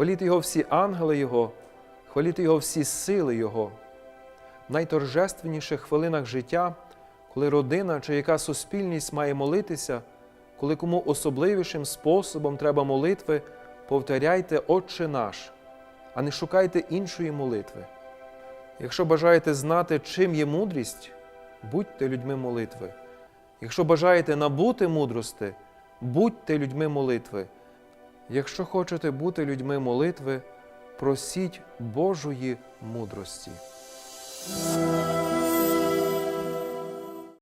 Хваліти Його всі ангели Його, хваліти Його всі сили Його. В найторжественніших хвилинах життя, коли родина чи яка суспільність має молитися, коли кому особливішим способом треба молитви, повторяйте Отче наш, а не шукайте іншої молитви. Якщо бажаєте знати, чим є мудрість, будьте людьми молитви. Якщо бажаєте набути мудрости, будьте людьми молитви. Якщо хочете бути людьми молитви, просіть Божої мудрості.